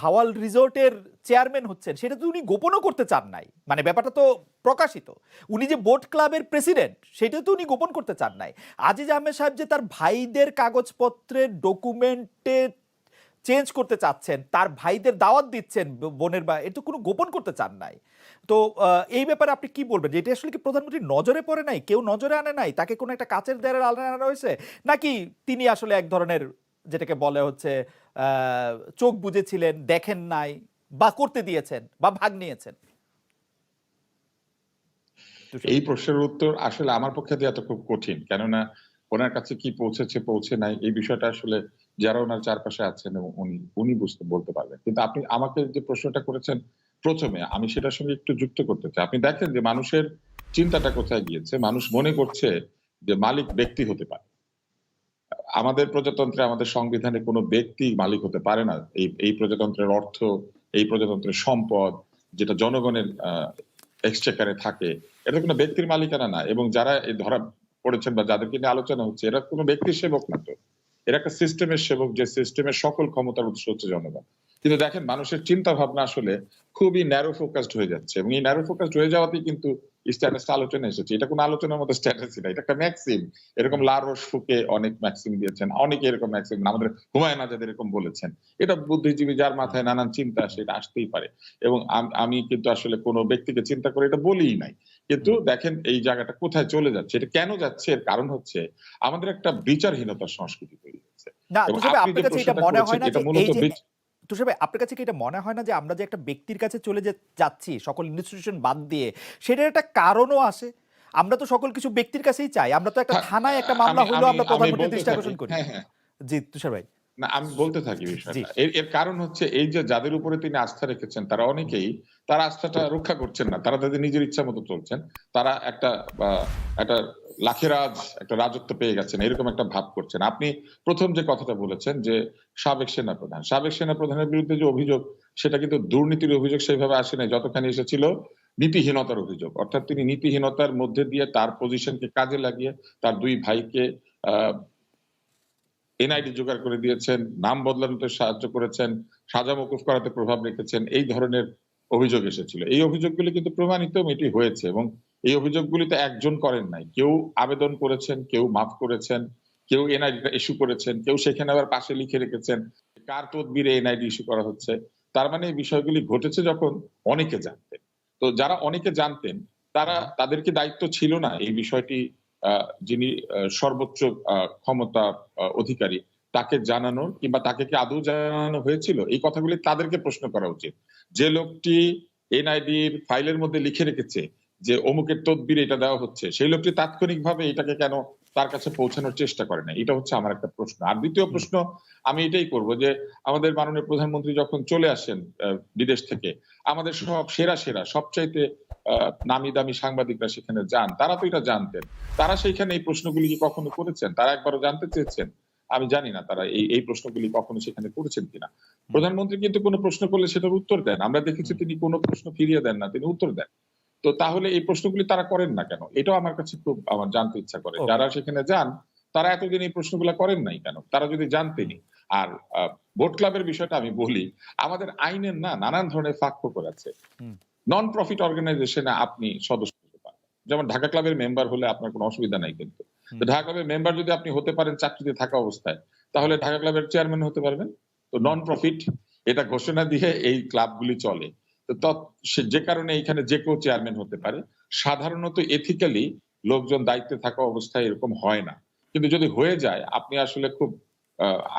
ভাওয়াল রিসোর্টের চেয়ারম্যান হচ্ছেন, সেটা তো উনি গোপনও করতে চান নাই। মানে ব্যাপারটা তো প্রকাশিত। উনি যে বোট ক্লাবের প্রেসিডেন্ট সেটা তো উনি গোপন করতে চান নাই। আজিজ আহমেদ সাহেব যে তার ভাইদের কাগজপত্রের ডকুমেন্টে চেঞ্জ করতে চাচ্ছেন, তার ভাইদের দাওয়াত দিচ্ছেন বোনের বা এটা কোনো গোপন করতে চান নাই। তো এই ব্যাপারে আপনি কি বলবেন? যে এটা আসলে কি প্রধানমন্ত্রী নজরে পড়ে নাই? কেউ নজরে আনে নাই? তাকে কোনো একটা কাচের দেয়ালে আনা হয়েছে নাকি তিনি আসলে এক ধরনের যেটাকে বলে হচ্ছে চোখ বুঝেছিলেন দেখেন নাই, বা করতে দিয়েছেন, বা ভাগ নিয়েছেন। এই প্রশ্নের উত্তর আসলে আমার পক্ষে দেওয়াটা খুব কঠিন। কেননা ওনার কাছে কি পৌঁছেছে, পৌঁছে নাই, এই বিষয়টা আসলে যারা ওনার চারপাশে আছেন এবং উনি উনি বুঝতে, বলতে পারবেন। কিন্তু আপনি আমাকে যে প্রশ্নটা করেছেন প্রথমে, আমি সেটার সঙ্গে একটু যুক্ত করতে চাই। আপনি দেখেন যে মানুষের চিন্তাটা কোথায় গিয়েছে? মানুষ মনে করছে যে মালিক ব্যক্তি হতে পারে। আমাদের প্রজাতন্ত্রে আমাদের সংবিধানে কোনো ব্যক্তি মালিক হতে পারে না। এই এই প্রজাতন্ত্রের অর্থ, এই প্রজাতন্ত্রের সম্পদ যেটা জনগণের এক্সচেকারে থাকে, এটা কোনো ব্যক্তির মালিকানা না। এবং যারা এই ধরা পড়েছেন বা যাদেরকে নিয়ে আলোচনা হচ্ছে, এরা কোনো ব্যক্তির সেবক না তো। এরা একটা সিস্টেমের সেবক, যে সিস্টেমের সকল ক্ষমতার উৎস হচ্ছে জনগণ। কিন্তু দেখেন, মানুষের চিন্তা ভাবনা আসলে খুবই ন্যারো ফোকাসড হয়ে যাচ্ছে। এবং এই ন্যারো ফোকাসড হয়ে যাওয়াতেই কিন্তু স্ট্যাটাসটা আলোচনা এসেছে। এটা কোনো আলোচনার মতো স্ট্যাটাসই না এটা একটা ম্যাক্সিম এরকম লারোস ফুকে অনেক ম্যাক্সিম দিয়েছেন অনেকে এরকম ম্যাক্সিম আমাদের হুমায়ুন আজাদ এরকম বলেছেন। এটা বুদ্ধিজীবী যার মাথায় নানান চিন্তা আসে এটা আসতেই পারে। এবং আমি কিন্তু আসলে কোনো ব্যক্তিকে চিন্তা করে এটা বলিই নাই। কিন্তু দেখেন এই জায়গাটা কোথায় চলে যাচ্ছে এটা কেন যাচ্ছে? এর কারণ হচ্ছে আমাদের একটা বিচারহীনতার সংস্কৃতি তৈরি এবং আপনি যে প্রশ্নটা মনে হয় করেছেন এটা যে মূলত তুষার ভাই আপনার কাছে কি এটা মনে হয় না যে আমরা যে একটা ব্যক্তির কাছে চলে যে যাচ্ছি সকল ইনস্টিটিউশন বাদ দিয়ে সেটার একটা কারণও আসে? আমরা তো সকল কিছু ব্যক্তির কাছেই চাই। আমরা তো একটা হ্যাঁ, থানায় একটা মামলা আমি- আমরা আমি প্রধানমন্ত্রীর বলতে দৃষ্টি থাকি। আকর্ষণ করি। হ্যাঁ হ্যাঁ। জি তুষার ভাই। না আমি বলতে থাকি। বিষয়টা। এর এর কারণ হচ্ছে এই যে যাদের উপরে তিনি আস্থা রেখেছেন তারা অনেকেই তারা আস্থাটা রক্ষা করছেন না। তারা তাদের নিজের ইচ্ছা মতো চলছেন। তারা একটা একটা লাখেরাজ একটা রাজত্ব পেয়ে গেছেন, এরকম একটা ভাব করছেন। আপনি প্রথম যে কথাটা বলেছেন যে সাবেক সেনাপ্রধান, সাবেক সেনাপ্রধানের বিরুদ্ধে যে অভিযোগ, সেটা কিন্তু দুর্নীতির অভিযোগ সেইভাবে আসে নাই। যতখানি এসেছিল নীতিহীনতার অভিযোগ, অর্থাৎ তিনি নীতিহীনতার মধ্যে দিয়ে তার পজিশনকে কাজে লাগিয়ে তার দুই ভাইকে এনআইডি জোগাড় করে দিয়েছেন, নাম বদলানোতে সাহায্য করেছেন, সাজা মকুফ করাতে প্রভাব রেখেছেন, এই ধরনের অভিযোগ এসেছিল। এই অভিযোগগুলি কিন্তু প্রমাণিত এটি হয়েছে এবং এই অভিযোগগুলিতে একজন করেন নাই। কেউ আবেদন করেছেন, কেউ মাফ করেছেন, কেউ এনআইডিটা ইস্যু করেছেন, কেউ সেখানে আবার পাশে লিখে রেখেছেন, কার তদবিরে এনআইডি ইস্যু করা হচ্ছে। তার মানে এই বিষয়গুলি ঘটেছে যখন অনেকে জানতেন। তো যারা অনেকে জানতেন, তারা তাদেরকে দায়িত্ব ছিল না এই বিষয়টি যিনি সর্বোচ্চ ক্ষমতা অধিকারী, তাকে জানানোর কিংবা তাকে কি আদৌ জানানো হয়েছিল? এই কথাগুলি তাদেরকে প্রশ্ন করা উচিত। যে লোকটি এনআইডির ফাইলের মধ্যে লিখে রেখেছে যে অমুকের তদবির এটা দেওয়া হচ্ছে সেই লোকটি তাৎক্ষণিকভাবে এটাকে কেন তার কাছে পৌঁছানোর চেষ্টা করে না এটা হচ্ছে আমার একটা প্রশ্ন। আর দ্বিতীয় প্রশ্ন আমি এটাই করব যে আমাদের মাননীয় প্রধানমন্ত্রী যখন চলে আসেন বিদেশ থেকে আমাদের সব সেরা সেরা সবচাইতে নামি দামি সাংবাদিকরা সেখানে যান তারা তো এটা জানতেন। তারা সেইখানে এই প্রশ্নগুলি কি কখনো করেছেন? তারা একবারও জানতে চেয়েছেন? আমি জানি না তারা এই এই প্রশ্নগুলি কখনো সেখানে করেছেন কিনা। প্রধানমন্ত্রী কিন্তু কোনো প্রশ্ন করলে সেটার উত্তর দেন। আমরা দেখেছি তিনি কোনো প্রশ্ন ফিরিয়ে দেন না তিনি উত্তর দেন। তো তাহলে এই প্রশ্নগুলি তারা করেন না কেন? এটাও আমার কাছে খুব আমার জানতে ইচ্ছা করে। যারা সেখানে যান তারা এতদিন এই প্রশ্নগুলো করেন নাই কেন? তারা যদি জানতেনই আর ভোট ক্লাবের বিষয়টা আমি বলি আমাদের আইনের না নানান ধরনের ফাঁক ফোকর আছে নন প্রফিট অর্গানাইজেশনে আপনি সদস্য হতে পারেন। যেমন ঢাকা ক্লাবের মেম্বার হলে আপনার কোনো অসুবিধা নাই কিন্তু। ঢাকা ক্লাবের মেম্বার যদি আপনি হতে পারেন চাকরিতে থাকা অবস্থায় তাহলে ঢাকা ক্লাবের চেয়ারম্যান হতে পারবেন। তো নন প্রফিট এটা ঘোষণা দিয়ে এই ক্লাবগুলি চলে। যে কারণে এখানে যে কেউ চেয়ারম্যান হতে পারে সাধারণত এথিক্যালি লোকজন দায়িত্বে থাকা অবস্থায় এরকম হয় না। কিন্তু যদি হয়ে যায় আপনি আসলে খুব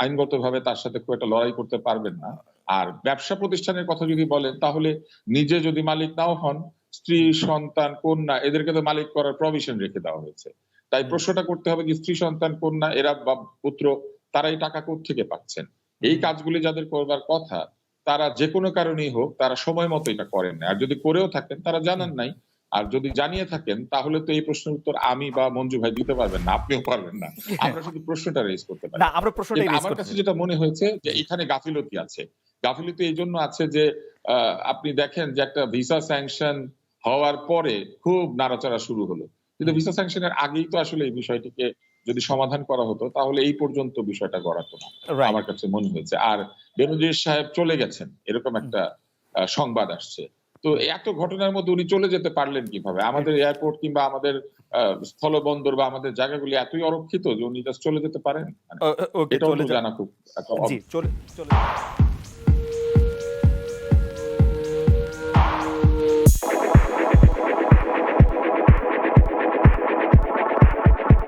আইনগত ভাবে তার সাথে খুব একটা লড়াই করতে পারবেন না। আর ব্যবসা প্রতিষ্ঠানের কথা যদি বলেন তাহলে নিজে যদি মালিক নাও হন স্ত্রী সন্তান কন্যা এদেরকে তো মালিক করার প্রভিশন রেখে দেওয়া হয়েছে। তাই প্রশ্নটা করতে হবে যে স্ত্রী সন্তান কন্যা এরা বা পুত্র তারা এই টাকা থেকে পাচ্ছেন? এই কাজগুলি যাদের করবার কথা তারা যে কোনো কারণেই হোক তারা সময় মতো এটা করেন না আর যদি করেও থাকেন তারা জানান নাই। আর যদি জানিয়ে থাকেন তাহলে তো এই প্রশ্নের উত্তর আমি বা মঞ্জু ভাই দিতে পারবেন না আপনিও পারবেন না। আমরা শুধু প্রশ্নটা রেজ করতে পারি। না আমরা প্রশ্নটা আমার কাছে যেটা মনে হয়েছে যে এখানে গাফিলতি আছে। গাফিলতি এই জন্য আছে যে আহ, আপনি দেখেন যে একটা ভিসা স্যাংশন হওয়ার পরে খুব নাড়াচাড়া শুরু হলো। কিন্তু ভিসা স্যাংশনের আগেই তো আসলে এই বিষয়টিকে যদি সমাধান করা হতো তাহলে এই পর্যন্ত বিষয়টা গড়াতো না। আমার কাছে মনে হয়েছে। আর বেনজির সাহেব চলে গেছেন এরকম একটা আহ, সংবাদ আসছে। তো এত ঘটনার মধ্যে উনি চলে যেতে পারলেন কীভাবে? আমাদের এয়ারপোর্ট কিংবা আমাদের আহ, স্থলবন্দর বা আমাদের জায়গাগুলি এতই অরক্ষিত যে উনি জাস্ট চলে যেতে পারেন? মানে যান জানা খুব চলে